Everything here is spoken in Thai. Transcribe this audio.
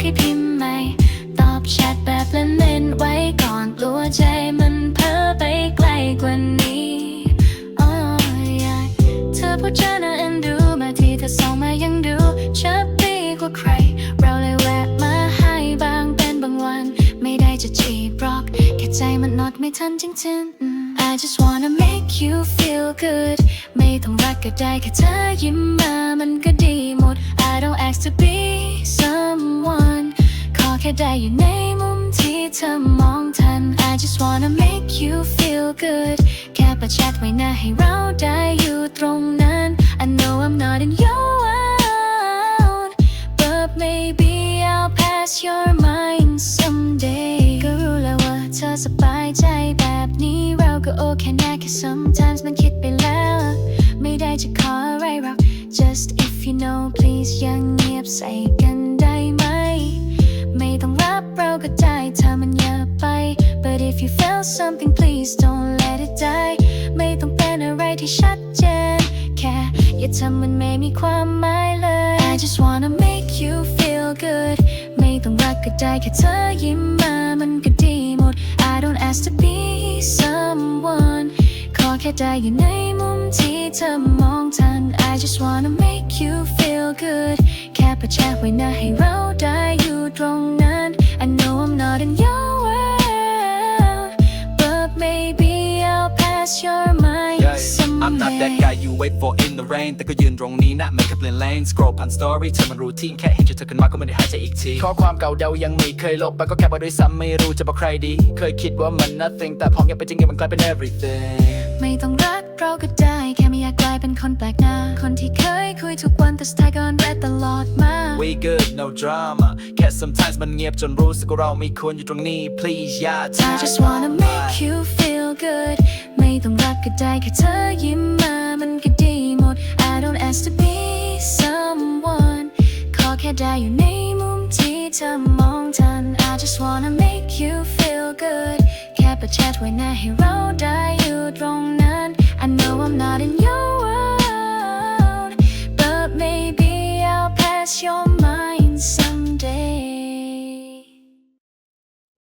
ให้พิมพ์ใหม่ ตอบแชทแบบเล่นๆไว้ก่อนกลัวใจมันเพ้อไปไกลกว่านี้โอ้ยเธอพูดจาน่าเอ็นดูมาที่เธอส่งมายังดูชับดีกว่าใคร เราเลยแวะมาให้บางเป็นบางวัน ไม่ได้จะจีบรอก แค่ใจมันนอดไม่ทันจริงๆอืม I just wanna make you feel good ไม่ต้องรักก็ได้แค่เธอยิ้ม ค่ได้อยู่ในมุมที่เธอมองทัน I just wanna make you feel good แค่ประแชทไว้หน้าให้เราได้อยู่ตรงนั้น I know I'm not in your world but maybe I'll pass your mind someday ก็รู้แล้วว่าเธอสบายใจแบบนี้เราก็โอเคนะแค่ sometimes มันคิดไปแล้ว ไม่ได้จะขออะไรหรอก just if you know please ยังเงียบใส่กัน เราก็ได้ถ้ามันเยอะไป but if you feel something please don't let it die ไม่ต้องเป็นอะไรที่ชัดเจน แค่อย่าทำมันไม่มีความหมายเลย I just wanna make you feel good ไม่ต้องรักก็ได้แค่เธอยิ้มมามันก็ดีหมด I don't ask to be someone ขอแค่ได้อยู่ในมุมที่เธอมองทัน I just wanna make you feel good แค่ประแชทไว้หน้าให้เราได้อยู่ตรงนั้น I know I'm not in your world but maybe I'll pass your mind Yeah, I'm not that someday guy you wait for in the rain แต่ก็ยืนตรงนี้นะไม่เคยเปลี่ยนเลน scroll ผ่าน story เธอมันรูทีนแค่เห็นชื่อเธอขึ้นมาก็ไม่ได้หายใจอีกที ข้อความเก่าเดายังไม่เคยลบไปก็แค่บอกด้วยซ้ำไม่รู้จะบอกใครดี เคยคิดว่ามัน nothing แต่พอเงียบไปจริงๆมันกลายเป็น everything ไม่ต้องรักเราก็ได้ แค่ไม่อยากกลายเป็นคนแปลกหน้า คนที่เคยคุยทุกวันแต่สุดท้ายก็แรดตลอดมา We good no drama แค่ sometimes มันเงียบจนรู้สึกว่าเราไม่ควรอยู่ตรงนี้ please อย่า I just wanna make you feel good ไม่ต้องรักก็ได้แค่เธอยิ้มมามันก็ดีหมด I don't ask to be someone ขอแค่ได้อยู่ในมุมที่เธอ แค่ประแชทไว้หน้าให้เราได้อยู่ตรงนั้น I know I'm not in your world but maybe I'll pass your